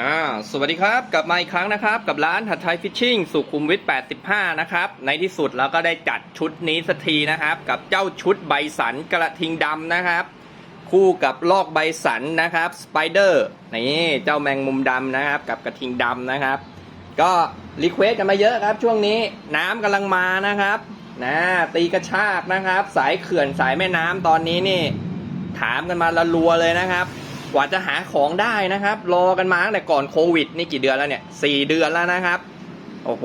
อ่าสวัสดีครับกลับมาอีกครั้งนะครับ กับร้านหัดไทยฟิชชิ่งสุขุมวิท 85 นะครับ ในที่สุดเราก็ได้จัดชุดนี้สักทีนะครับ กับเจ้าชุดใบสันกระทิงดำนะครับ คู่กับลอกใบสันนะครับสไปเดอร์นี่เจ้าแมงมุมดำนะครับ กับกระทิงดำนะครับ ก็รีเควสกันมาเยอะครับ ช่วงนี้น้ำกำลังมานะครับนะตีกระชากนะครับ สายเขื่อนสายแม่น้ำตอนนี้นี่ ถามกันมาละรัวเลยนะครับ กว่าจะหาของได้นะครับ รอกันมาตั้งแต่ก่อนโควิด นี่กี่เดือนแล้วเนี่ยสี่เดือนแล้วนะครับ โอ้โห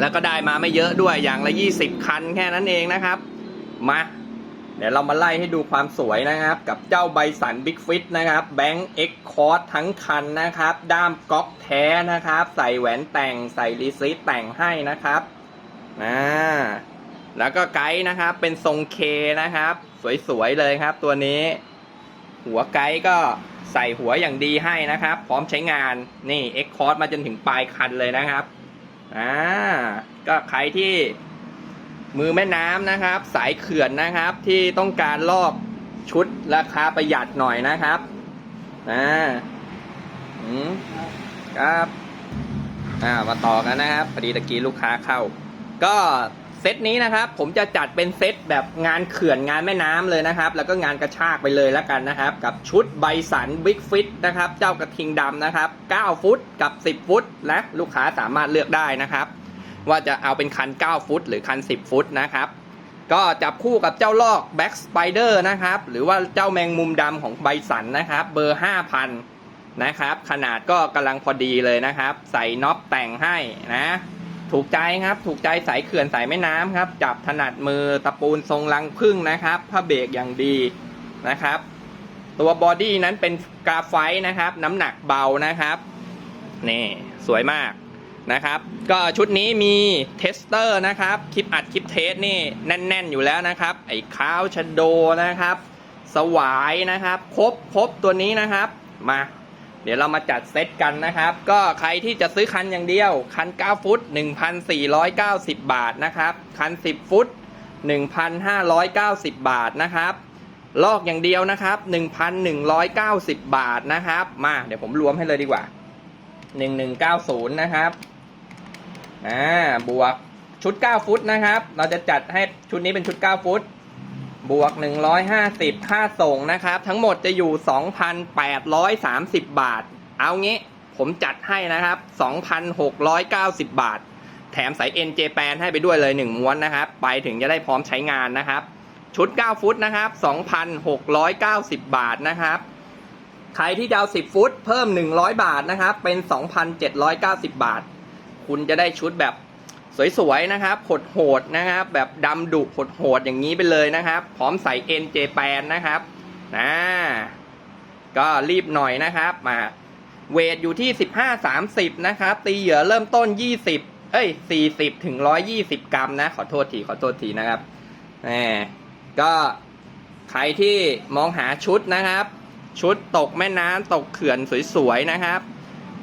แล้วก็ได้มาไม่เยอะด้วยอย่างละยี่สิบคันแค่นั้นเองนะครับ มาเดี๋ยวเรามาไล่ให้ดูความสวยนะครับ กับเจ้าใบสันบิ๊กฟิตนะครับแบงค์เอ็กคอร์ทั้งคันนะครับ ด้ามก๊อกแท้นะครับ ใส่แหวนแต่งใส่รีซีตแต่งให้นะครับอ่าแล้วก็ไกด์นะครับเป็นทรงเคนะครับ สวยๆเลยครับตัวนี้ หัวไกด์ก็ใส่หัวอย่างดีให้นะครับ พร้อมใช้งานนี่เอ็กคอร์มาจนถึงปลายคันเลยนะครับอ่าก็ใครที่มือแม่น้ำนะครับ สายเขื่อนนะครับที่ต้องการลอกชุดราคาประหยัดหน่อยนะครับอ่าอืมครับ อ่า มาต่อกันนะครับพอดีตะกี้ลูกค้าเข้า ก็ เซตนี้นะครับ ผมจะจัดเป็นเซตแบบงานเขื่อนงานแม่น้ำเลยนะครับ แล้วก็งานกระชากไปเลยแล้วกันนะครับ กับชุดใบสันบิ๊กฟิตนะครับ เจ้ากระทิงดำนะครับ 9 ฟุตกับ 10 ฟุตและลูกค้าสามารถเลือกได้นะครับ ว่าจะเอาเป็นคัน 9 ฟุต หรือคัน 10 ฟุตนะครับ ก็จับคู่กับเจ้าลอก Back Spider นะครับ หรือว่าเจ้าแมงมุมดำของใบสันนะครับ เบอร์ 5,000 นะครับ ขนาดก็กำลังพอดีเลยนะครับ ใส่น็อปแต่งให้นะ ถูกใจครับ ถูกใจสายเขื่อนสายแม่น้ำครับ จับถนัดมือตะปูนทรงลังพึ่งนะครับผ้าเบรกอย่างดีนะครับ ตัวบอดี้นั้นเป็นกราไฟต์นะครับ น้ำหนักเบานะครับนี่สวยมากนะครับ ก็ชุดนี้มีเทสเตอร์นะครับ คลิปอัดคลิปเทสนี่แน่น ๆ อยู่แล้วนะครับ ไอ้คาวชโดนะครับ สวายนะครับ ครบครบตัวนี้นะครับมา เดี๋ยวเรามาจัดเซตกันนะครับ ก็ใครที่จะซื้อคันอย่างเดียว คัน 9 ฟุต 1,490 บาทนะครับ คัน 10 ฟุต 1,590 บาทนะครับลอกอย่างเดียวนะครับ 1,190 บาทนะครับ มาเดี๋ยวผมรวมให้เลยดีกว่า 1190 นะครับอ่าบวกชุด 9 ฟุตนะครับ เราจะจัดให้ชุดนี้เป็นชุด 9 ฟุต บวก 150 ค่าส่งนะครับ ทั้งหมดจะอยู่ 2,830 บาท เอางี้ผมจัดให้นะครับ 2,690 บาท แถมสาย NJ แปนให้ไปด้วยเลย 1 ม้วนนะครับ ไปถึงจะได้พร้อมใช้งานนะครับ ชุด 9 ฟุตนะครับ 2,690 บาทนะครับ ใครที่จะเอา10 ฟุต เพิ่ม 100 บาทนะครับ เป็น 2,790 บาท คุณจะได้ชุดแบบ สวยๆนะครับโหดๆนะครับ แบบดำดุโหดๆอย่างนี้ไปเลยนะครับ พร้อมใส่ NJ แปนนะครับนะก็รีบหน่อยนะครับมาเวทอยู่ที่ 15-30 นะครับ ตีเหยื่อเริ่มต้น 20 เอ้ย 40 ถึง 120 กรัมนะ ขอโทษที ขอโทษทีนะครับแหมก็ใครที่มองหาชุดนะครับ ชุดตกแม่น้ำตกเขื่อนสวยๆนะครับ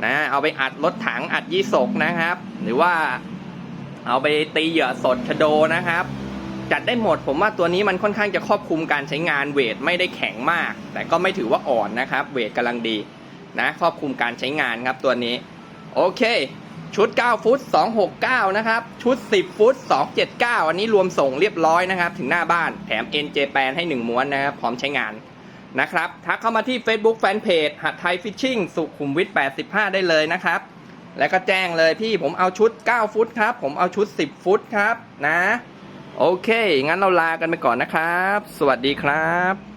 นะเอาไปอัดรถถังอัดยี่สกนะครับ หรือว่า เอาไปตีเหยื่อสดชโดนะครับ จัดได้หมดผมว่าตัวนี้มันค่อนข้างจะครอบคลุมการใช้งานเวทไม่ได้แข็งมาก แต่ก็ไม่ถือว่าอ่อนนะครับ เวทกำลังดีนะครอบคลุมการใช้งานครับตัวนี้ โอเค ชุด 9 ฟุต 269 นะครับ ชุด 10 ฟุต 279 อันนี้รวมส่งเรียบร้อยนะครับ ถึงหน้าบ้านแถม NJ แปนให้ 1 ม้วนนะครับ พร้อมใช้งานนะครับทักเข้ามาที่ Facebook Fanpage หัดไทยฟิชชิ่งสุขุมวิท85 ได้เลยนะครับ แล้วก็แจ้งเลยพี่ผมเอาชุด 9 ฟุตครับ ผมเอาชุด 10 ฟุตครับนะ โอเค งั้นเราลากันไปก่อนนะครับ สวัสดีครับ